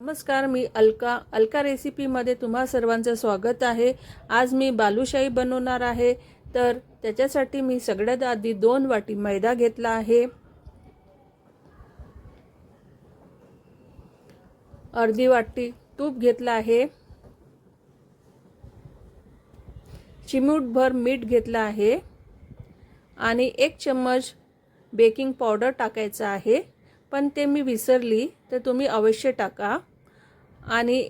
नमस्कार मी अलका. अलका रेसिपीमध्ये तुम्हा सर्वांचं स्वागत आहे. आज मी बालुशाही बनवणार आहे. तर त्याच्यासाठी मी सगळ्यात आधी दोन वाटी मैदा घेतला आहे. अर्धी वाटी तूप घेतलं आहे. चिमूटभर मीठ घेतलं आहे. आणि एक चम्मच बेकिंग पावडर टाकायचं आहे. पण ते मी विसरली तर तुम्ही अवश्य टाका. आणि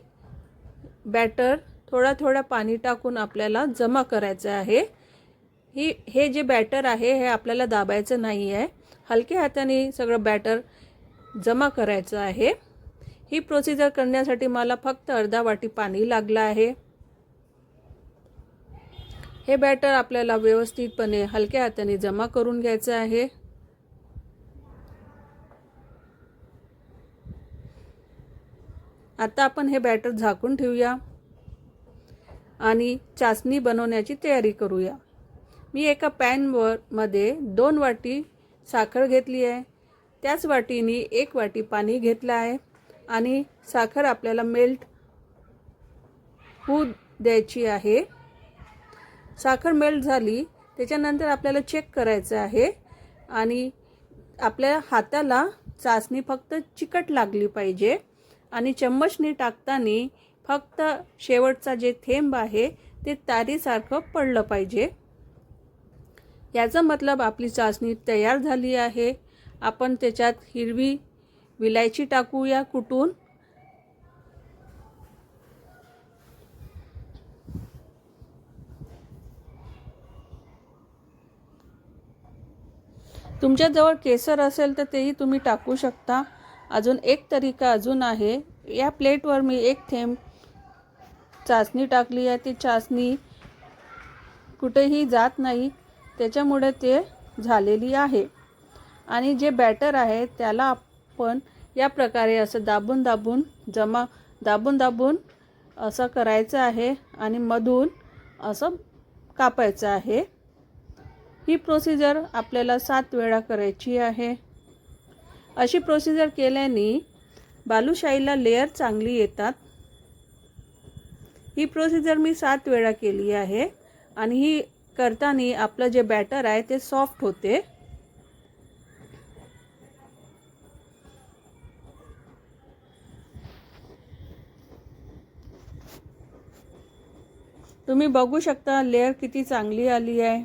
बॅटर थोडा थोडा पाणी टाकून आपल्याला जमा करायचं आहे. ही हे जे बॅटर आहे हे आपल्याला दाबायचं नाही आहे हलक्या हाताने सगळं बॅटर जमा करायचं आहे. ही प्रोसिजर करण्यासाठी मला फक्त अर्धा वाटी पाणी लागलं आहे. हे बॅटर आपल्याला व्यवस्थितपणे हलक्या हाताने जमा करून घ्यायचं आहे. आता आपण हे बॅटर झाकून ठेवूया आणि चाचणी बनवण्याची तयारी करूया. मी एका पॅनवर मध्ये दोन वाटी साखर घेतली आहे. त्याच वाटीने एक वाटी पाणी घेतलं आहे आणि साखर आपल्याला मेल्ट होऊ द्यायची आहे. साखर मेल्ट झाली त्याच्यानंतर आपल्याला चेक करायचं आहे आणि आपल्या हाताला चाचणी फक्त चिकट लागली पाहिजे. आणि चम्मचनी टाकताना फक्त शेवटचा जे थेंब आहे ते तारीसारखं पडलं पाहिजे. याचा मतलब आपली चाचणी तयार झाली आहे. आपण त्याच्यात हिरवी विलायची टाकूया कुटून तुमच्याजवळ केसर असेल तर तेही तुम्ही टाकू शकता. अजून एक तरीका अजून आहे. या प्लेटवर मी एक थेंब चाचणी टाकली आहे. ती चाचणी कुठेही जात नाही. त्याच्यामुळे ते झालेली आहे. आणि जे बॅटर आहे त्याला आपण या प्रकारे असं दाबून दाबून जमा दाबून दाबून असं करायचं आहे आणि मधून असं कापायचं आहे. ही प्रोसिजर आपल्याला सात वेळा करायची आहे. अशी प्रोसिजर केल्याने बालुशाहीला लेअर चांगली येतात. ही प्रोसिजर मी सात वेळा केली आहे आणि ही करताना आपलं जे बॅटर आहे ते सॉफ्ट होते. तुम्ही बघू शकता लेअर किती चांगली आली आहे.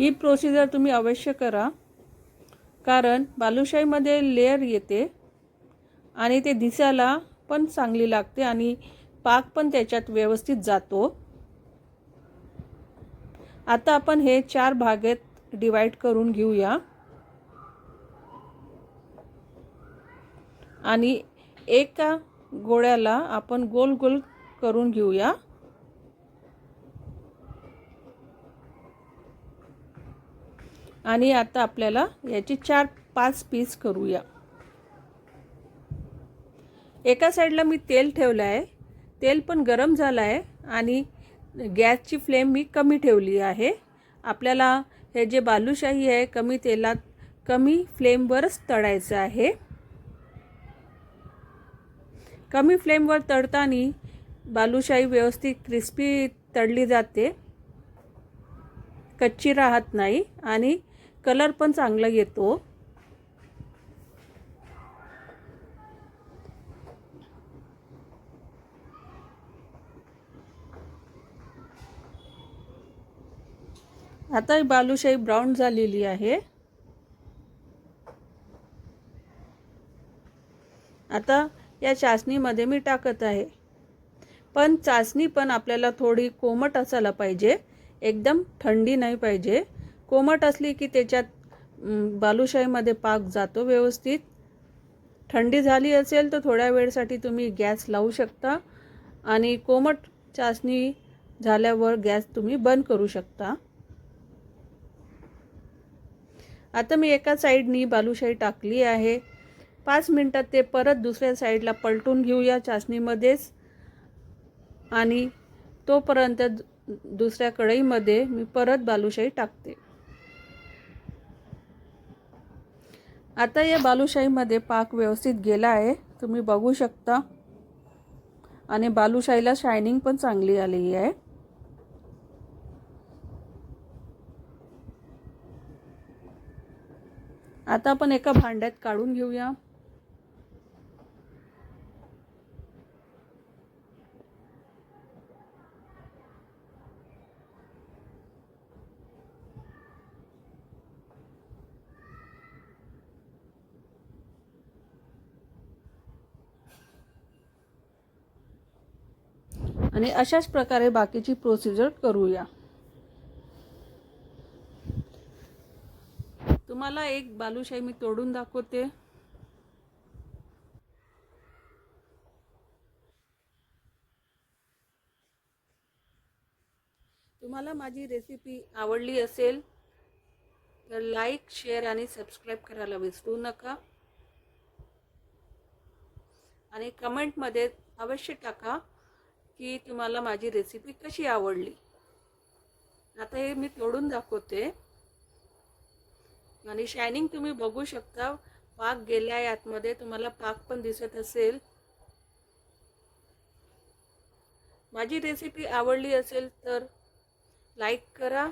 ही प्रोसिजर तुम्ही अवश्य करा. कारण बालुशाहीमध्ये लेअर येते आणि ते दिसायला पण चांगली लागते आणि पाक पण त्याच्यात व्यवस्थित जातो. आता आपण हे चार भागात डिवाईड करून घेऊया. आणि एका गोळ्याला आपण गोल गोल करून घेऊया. आणि आता आपल्याला याची चार पाच पीस करूया. एका साईडला मी तेल ठेवलं आहे तेल पण गरम झालं आहे आणि गॅसची फ्लेम मी कमी ठेवली आहे. आपल्याला हे जे बालुशाही आहे कमी तेलात कमी फ्लेमवरच तळायचं आहे. कमी फ्लेमवर तळताना बालुशाही व्यवस्थित क्रिस्पी तळली जाते. कच्ची राहत नाही आणि कलर पण चांगला येतो. आता ही बालुशाही ब्राऊन झालेली आहे. आता या चाचणीमध्ये मी टाकत आहे. पण चाचणी पण आपल्याला थोडी कोमट असायला पाहिजे. एकदम थंडी नाही पाहिजे. कोमट असली की त्याच्यात बालुशाहीमध्ये पाक जातो व्यवस्थित. थंडी झाली असेल तर थोड्या वेळसाठी तुम्ही गॅस लावू शकता. आणि कोमट चाचणी झाल्यावर गॅस तुम्ही बंद करू शकता. आता मी एका साईडनी बालुशाही टाकली आहे. पाच मिनटात ते परत दुसऱ्या साईडला पलटून घेऊया चाचणीमध्येच आणि तोपर्यंत दुसऱ्या कढईमध्ये मी परत बालुशाही टाकते. आता या बालुशाहीमध्ये पाक व्यवस्थित गेला आहे. तुम्ही बघू शकता. आणि बालुशाहीला शायनिंग पण चांगली आलेली आहे. आता आपण एका भांड्यात काढून घेऊया. आणि अशाच प्रकारे बाकीची प्रोसिजर करूया. तुम्हाला एक बालुशाही मी तोडून दाखवते. तुम्हाला माझी रेसिपी आवडली असेल तर लाईक शेअर आणि सबस्क्राईब करायला विसरू नका. आणि कमेंटमध्ये अवश्य टाका. की तुम्हाला माझी रेसिपी कशी आवडली? आता हे मी तोडून दाखवते. आणि शायनिंग तुम्ही बघू शकता पाक गेल्या यातमध्ये आतमध्ये तुम्हाला पाक पण दिसत असेल. माझी रेसिपी आवडली असेल तर लाईक करा.